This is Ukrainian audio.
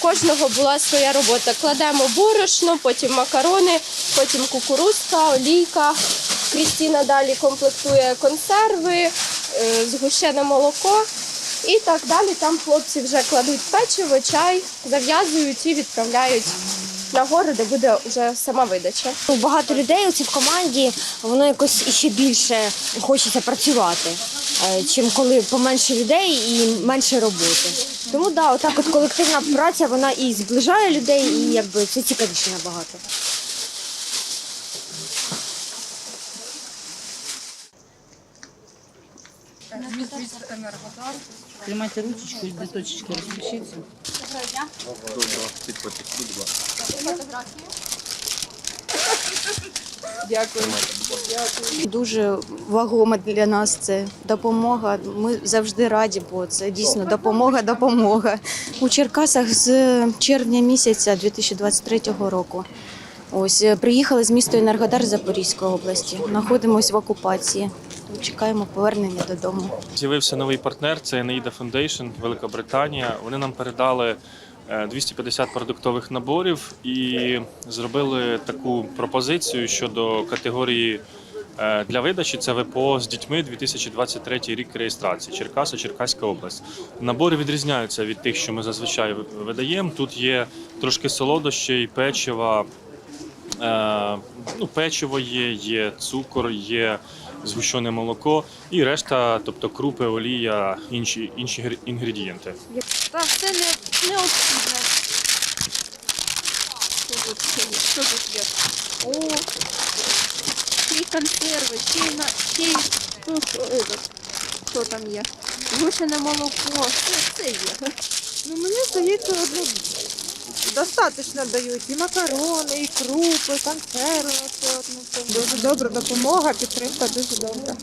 кожного була своя робота. Кладемо борошно, потім макарони, потім кукурузка, олійка. Крістіна далі комплектує консерви, е, згущене молоко. І так далі. Там хлопці вже кладуть печиво, чай, зав'язують і відправляють на гори, де буде вже сама видача. Багато людей оці в команді, воно якось іще більше хочеться працювати, чим коли поменше людей і менше роботи. Тому да, отак от колективна праця вона і зближає людей, і якби це цікавіше набагато. Тримайте ручечку, дві точечки розпишіться. Дуже вагома для нас це допомога. Ми завжди раді, бо це дійсно допомога, допомога. У Черкасах з червня місяця 2023 року. Ось е, приїхали з міста Енергодар Запорізької області. Знаходимося в окупації. Чекаємо повернення додому. З'явився новий партнер, це Енеїда Foundation, Велика Британія. Вони нам передали 250 продуктових наборів і зробили таку пропозицію щодо категорії е, для видачі. Це ВПО з дітьми 2023 рік реєстрації Черкаси, Черкаська область. Набори відрізняються від тих, що ми зазвичай видаємо. Тут є трошки солодощей, печива. Е, ну, печиво є, є цукор, є згущене молоко і решта, тобто крупи, олія, інші, інші інгредієнти. Так, це не необхідно. Що тут є? Що тут є? О, й консерви, й на й ну, що, що там є? Згущене молоко, все, все є. Ну, мені здається, одну достатньо дають і макарони, і крупи, консерви. Це дуже добра допомога, підтримка дуже добра.